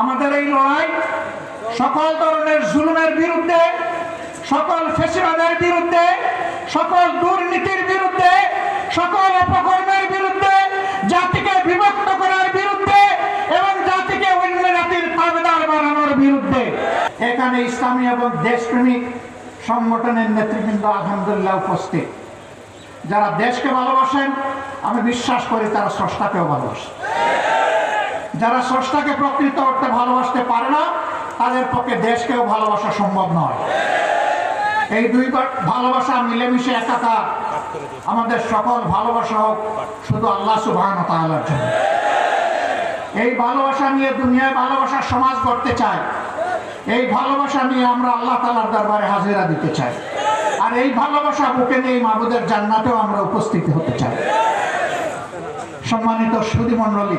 আমাদের এই লড়াই সকল ধরনের জুলুমের বিরুদ্ধে, সকল ফেসিবাদের বিরুদ্ধে, সকল দুর্নীতির বিরুদ্ধে, সকল অপকর্মের বিরুদ্ধে, জাতিকে বিভক্ত করার বিরুদ্ধে এবং জাতিকে অন্য জাতির তাবেদার বানানোর বিরুদ্ধে। এখানে ইসলামী এবং দেশপ্রেমিক সংগঠনের নেতৃবৃন্দ আলহামদুলিল্লাহ উপস্থিত। যারা দেশকে ভালোবাসেন, আমি বিশ্বাস করি তারা স্রষ্টাকেও ভালোবাসেন। যারা স্রষ্টাকে প্রকৃত অর্থে ভালোবাসতে পারে না, তাদের পক্ষে দেশকেও ভালোবাসা সম্ভব নয়। এই দুই ভালোবাসা মিলেমিশে একাকার। আমাদের সকল ভালোবাসা হোক শুধু আল্লাহ সুবহান জন্য। এই ভালোবাসা নিয়ে দুনিয়ায় ভালোবাসার সমাজ করতে চাই এই ভালোবাসা নিয়ে আমরা আল্লাহ তালার দরবারে হাজিরা দিতে চাই। আর এই ভালোবাসা বুকে নিয়ে মাবুদের জান্নাতেও আমরা উপস্থিত হতে চাই। সম্মানিত সুদী মণ্ডলী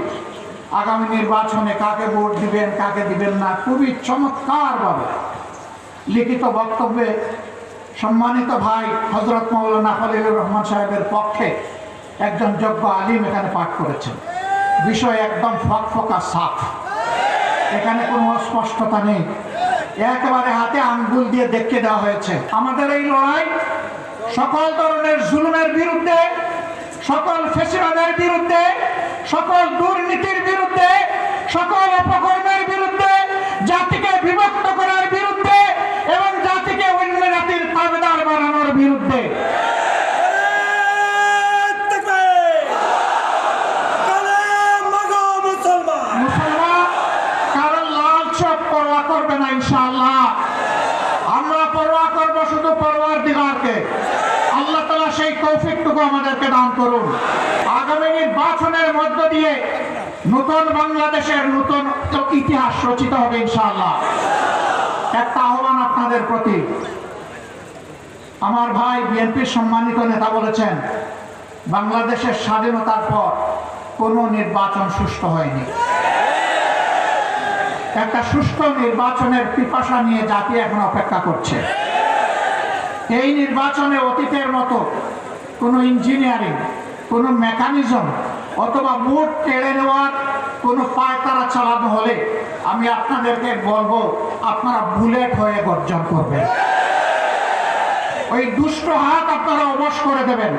আগামী নির্বাচনে কাকে ভোট দিবেন, কাকে দিবেন না, খুবই চমৎকারভাবে লিখিত বক্তব্যে সম্মানিত ভাই হজরত মৌলানা খলিলুর রহমান সাহেবের পক্ষে একজন যোগ্য আলিম এখানে পাঠ করেছেন। বিষয় একদম ফকফকা সাফ। এখানে কোনো অস্পষ্টতা নেই। একেবারে হাতে আঙ্গুল দিয়ে দেখে দেওয়া হয়েছে। আমাদের এই লড়াই সকল ধরনের জুলুমের বিরুদ্ধে, সকল ফেসিবাদের বিরুদ্ধে সকল দুর্নীতির বিরুদ্ধে, সকল অপকর্মের বিরুদ্ধে, জাতিকে বিভক্ত করার বিরুদ্ধে এবং জাতিকে অন্য জাতির তাবেদার বানানোর বিরুদ্ধে। মুসলমান কারণ লাল পরোয়া করবে না আমরা পরোয়া করব শুধু পরোয়ার দিগারকে আল্লাহ সেই আমাদেরকে দান করুন। আগামী নির্বাচনের মধ্য দিয়ে নতুন বাংলাদেশের নতুন ইতিহাস রচিত হবে ইনশাআল্লাহ। একটা আহ্বান আপনাদের প্রতি। আমার ভাই বিএনপির সম্মানিত নেতা বলেছেন, বাংলাদেশের স্বাধীনতার পর কোনো নির্বাচন সুষ্ঠু হয়নি। একটা সুষ্ঠু নির্বাচনের পিপাসা নিয়ে জাতি এখন অপেক্ষা করছে। এই নির্বাচনে অতীতের মতো কোনো ইঞ্জিনিয়ারিং, কোনো মেকানিজম অথবা মুড কেড়ে নেওয়ার কোনো পায়তারা চালানো হলে আমি আপনাদেরকে বলব, আপনারা বুলেট হয়ে গর্জন করবেন। ওই দুষ্ট হাত আপনারা অবশ করে দেবেন।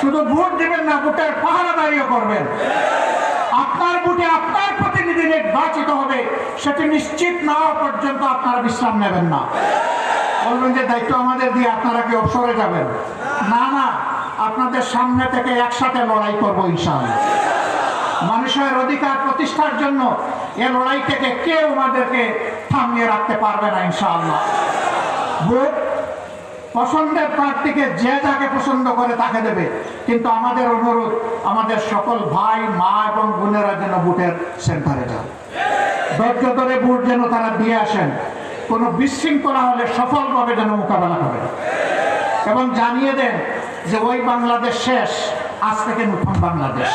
শুধু ভোট দেবেন না, ভোটের পাহারাদারিও করবেন। আপনার ভোটে আপনার প্রতিনিধি নির্বাচিত হবে, সেটি নিশ্চিত না পর্যন্ত আপনারা বিশ্রাম নেবেন না। বলবেন যে দায়িত্ব আমাদের দিয়ে আপনারা কি অবসরে যাবেন। না না, আপনাদের সামনে থেকে একসাথে লড়াই করব ইনশাআল্লাহ। মানুষের অধিকার প্রতিষ্ঠার জন্য এ লড়াই থেকে কেউ আমাদেরকে থামিয়ে রাখতে পারবে না ইনশাআল্লাহ। ভোট পছন্দের প্রার্থীকে যে যাকে পছন্দ করে তাকে দেবে। কিন্তু আমাদের অনুরোধ, আমাদের সকল ভাই, মা এবং বোনেরা যেন বুটের সেন্টারে যান। ধৈর্য ধরে বুট যেন তারা দিয়ে আসেন। কোনো বিশৃঙ্খলা হলে সফলভাবে যেন মোকাবেলা করে। এবং জানিয়ে দেন যে ওই বাংলাদেশ শেষ, আজ থেকে নতুন বাংলাদেশ।